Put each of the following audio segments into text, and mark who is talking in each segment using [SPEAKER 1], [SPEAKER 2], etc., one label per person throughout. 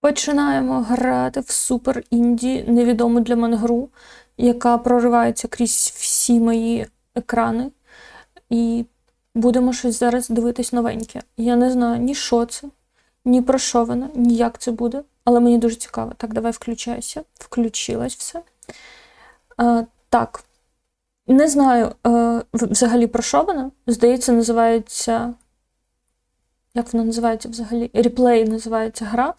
[SPEAKER 1] Починаємо грати в супер інді невідому для мене гру, яка проривається крізь всі мої екрани. І будемо щось зараз дивитись новеньке. Я не знаю ні що це, ні про що воно, ні як це буде, але мені дуже цікаво. Так, давай включайся. Включилось все. А, так. Не знаю е, взагалі про що вона. Здається, називається. Як вона називається взагалі? Реплей називається гра.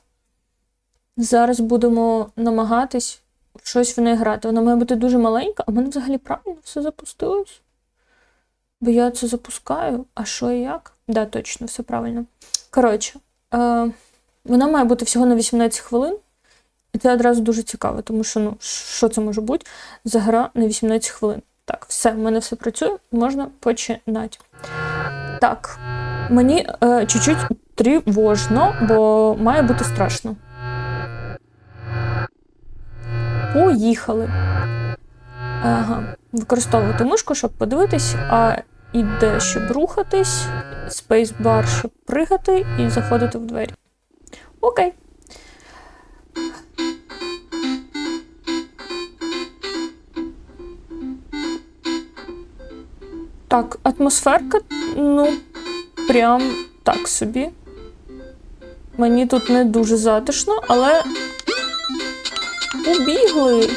[SPEAKER 1] Зараз будемо намагатись щось в неї грати. Вона має бути дуже маленька, а в мене взагалі правильно все запустилось. Бо я це запускаю, а що і як? Да, точно, все правильно. Коротше, е, вона має бути всього на 18 хвилин. І це одразу дуже цікаво, тому що ну, що це може бути за гра на 18 хвилин. Так, все, в мене все працює, можна починати. Так, мені е, чуть-чуть тривожно, бо має бути страшно. Поїхали. Ага. Використовувати мишку, щоб подивитись, а іде, щоб рухатись, спейсбар, щоб пригати і заходити в двері. Окей. Так, атмосферка, ну, прям так собі. Мені тут не дуже затишно, але убігли.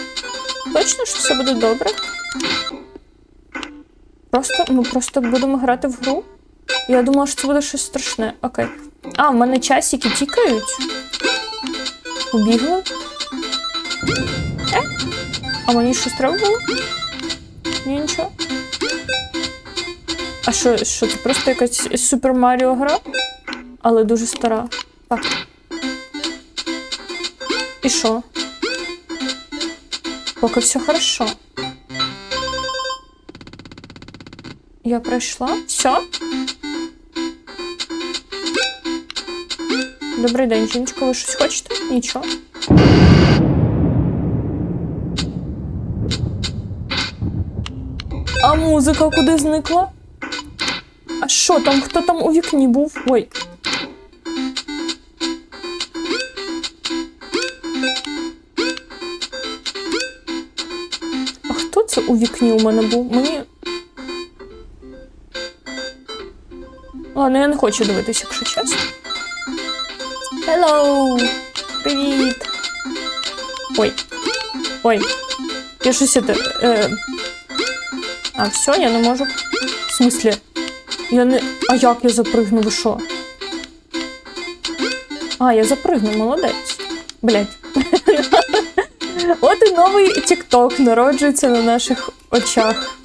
[SPEAKER 1] Точно, що все буде добре? Просто ми просто будемо грати в гру. Я думала, що це буде щось страшне. Окей. А, в мене часики тікають. Убігли. Е? А мені щось треба було? Ні, нічого. А що, що це просто якась Супер Маріо гра? Але дуже стара. Так. І що? Поки все хорошо. Я пройшла. Все. Добрий день, жіночко, ви щось хочете? Нічого. А музика куди зникла? А що там? Хто там у вікні був? Ой. У вікні у мене був? Мені. Ладно, я не хочу дивитися, якщо чесно. Hello! Привіт! Ой. Ой. Я щось это. Е... А, все, я не можу. В смислі? Я не. А як я запригну, ви що? А, я запригну, молодець. Блять. От і новий TikTok народжується на наших очах.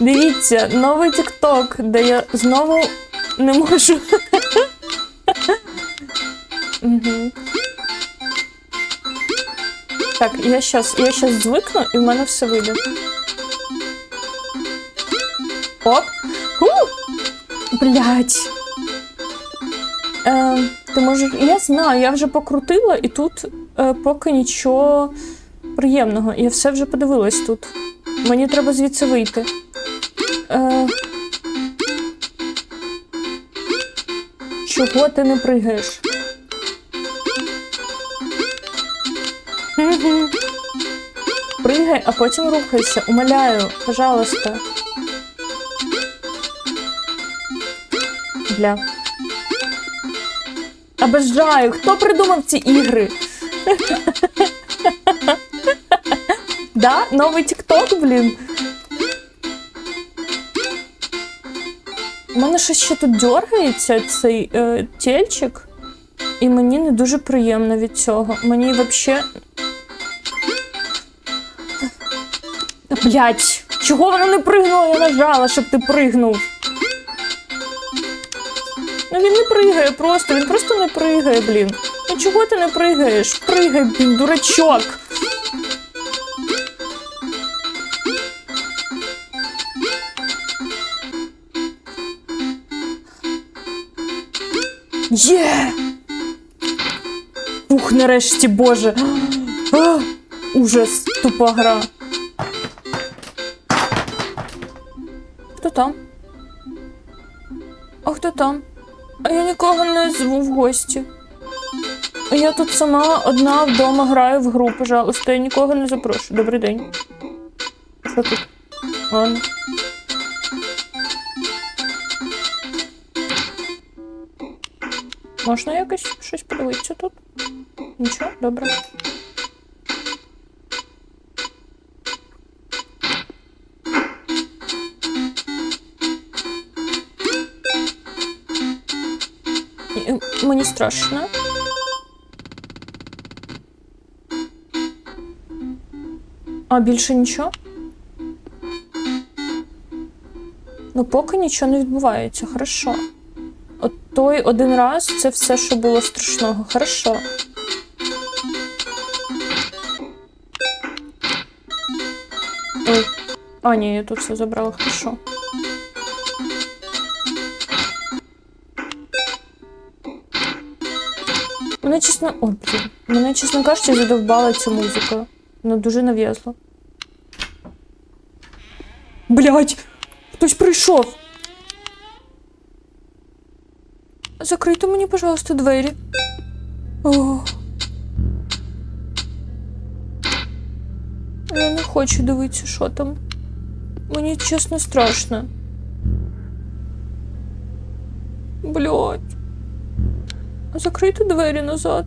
[SPEAKER 1] Дивіться, новий TikTok, де я знову не можу. Мгм. Так, я щас, я щас звикну, і в мене все вийде. Оп. Блять. Е, ти можеш. Я знаю, я вже покрутила, і тут е, поки нічого приємного. Я все вже подивилась тут. Мені треба звідси вийти. Е, чого ти не пригаєш? Мгм. Пригай, а потім рухайся. Умоляю, пожалуйста. Бля. Обожаю, хто придумав ці ігри? да? Новий TikTok, блін. У мене щось ще тут дергається, цей е, тельчик, і мені не дуже приємно від цього. Мені взагалі. Блять, чого вона не пригнула? Я нажала, щоб ти пригнув. Ну він не пригає просто, він просто не пригає, блін. Ну чого ти не пригаєш? Пригай, блін, дурачок. Є! Ух, нарешті, боже. А, ужас, тупа гра. Хто там? А хто там? А я нікого не зву в гості. Я тут сама одна вдома граю в гру, пожалуйста, я нікого не запрошую. Добрий день. Що тут? Ладно. Можна якось щось подивитися тут? Нічого, добре. Мені страшно. А більше нічого? Ну, поки нічого не відбувається, хорошо. От той один раз це все, що було страшного. Хорошо. Ой. А, ні, я тут все забрала, хорошо. Мене чесно. Ой, блін. Мене, чесно кажучи, задовбала ця музика. Вона дуже нав'язла. Блять! Хтось прийшов. Закрийте мені, пожалуйста, двері. О. Я не хочу дивитися, що там. Мені чесно страшно. Блять. Закрийте двері назад.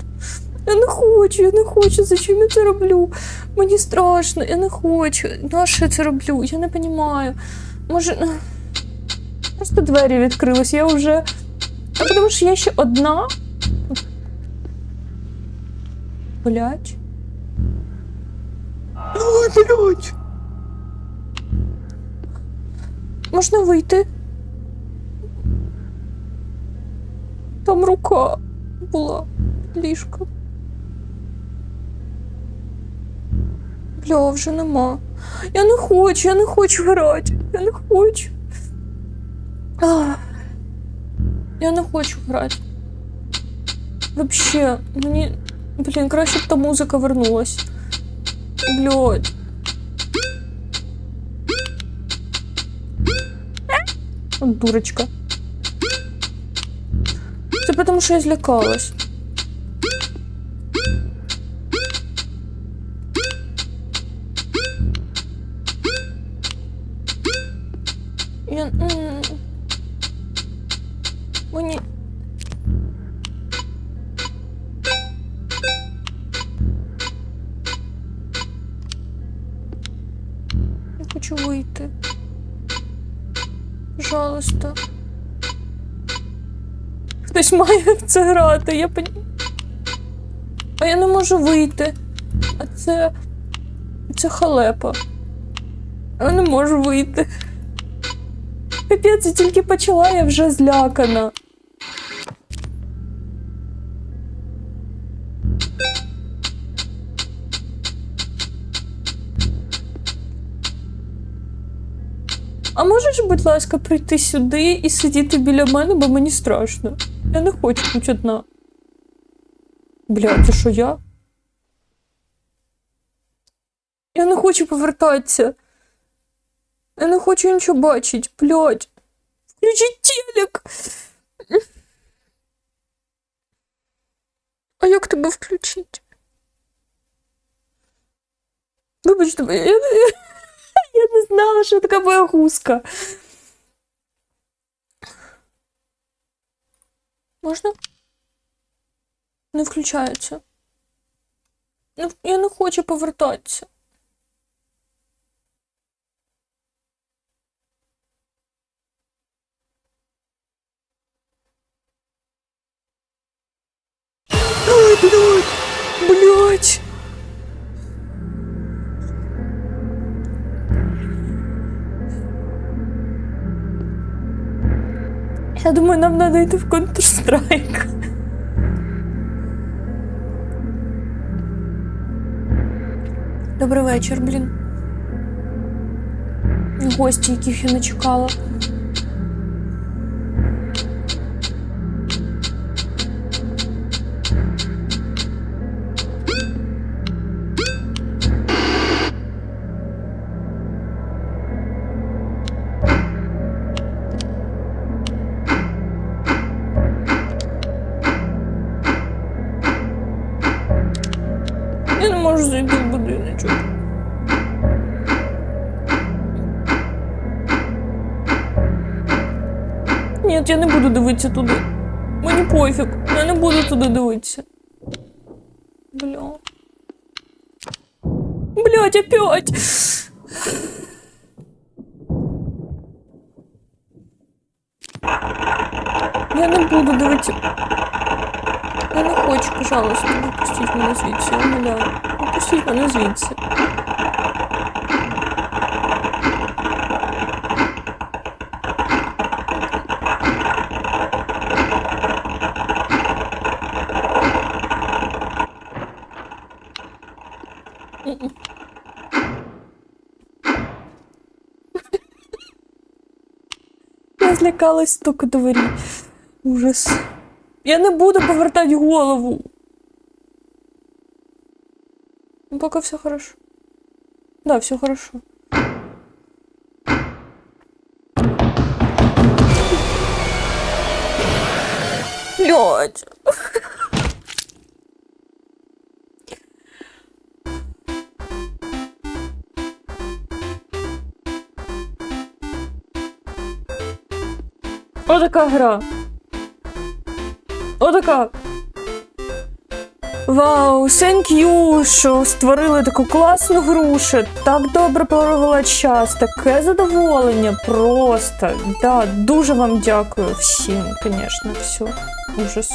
[SPEAKER 1] Я не хочу, я не хочу. Зачем я це роблю? Мені страшно, я не хочу. На що я це роблю? Я не розумію. Може. ну, Просто двері відкрились, я вже. А тому що я ще одна. Блять. Блять. Можна вийти? Там рука була ліжка. Бля, вже нема. Я не хочу, я не хочу грати. Я не хочу. Ах. Я не хочу грати. Вообще, мені. Блін, краще б та музика вернулась. Блядь. От дурочка. Це тому, що я злякалась. Я... Мені... Хочу вийти. Пожалуйста. Хтось має в це грати, я пон... А я не можу вийти. А це. Це халепа. Я не можу вийти. Капець, я тільки почала, я вже злякана. А можеш, будь ласка, прийти сюди і сидіти біля мене, бо мені страшно. Я не хочу бути одна. Бля, це що я? Я не хочу повертатися. Я не хочу нічого бачити, блядь. Включіть телек. А як тебе включити? Вибачте, я, я, я не знала, що така боягузка. Можна? Не включається. Я не хочу повертатися. думаю, нам надо йти в Counter-Strike. Добрий вечір, блін. Гості, яких я не чекала. Ні, я не буду дивитися туди. Мені пофіг, я не буду туди дивитися. Бля. Блять, опять! Я не буду дивитися. Я не хочу, пожалуйста, не відпустіть мене звідси, я умоляю. Відпустіть мене звідси. Злякалась стуку двері. Ужас. Я не буду повертати голову. Ну, Пока все хорошо. Да, все хорошо. Блять. Отака гра. Отака. Вау, thank you, що створили таку класну гру, що так добре провела час, таке задоволення просто. Да, дуже вам дякую всім, звісно, все. Ужас.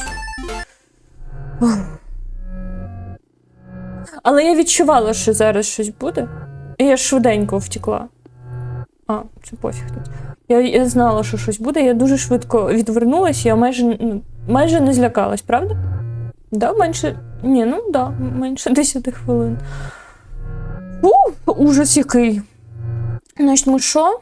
[SPEAKER 1] Але я відчувала, що зараз щось буде. І я швиденько втекла. А, це пофіг тут. Я, я знала, що щось буде, я дуже швидко відвернулася, я майже, майже не злякалась, правда? Да, менше. Ні, ну да, менше 10 хвилин. Фу, ужас який. Значить, ми що?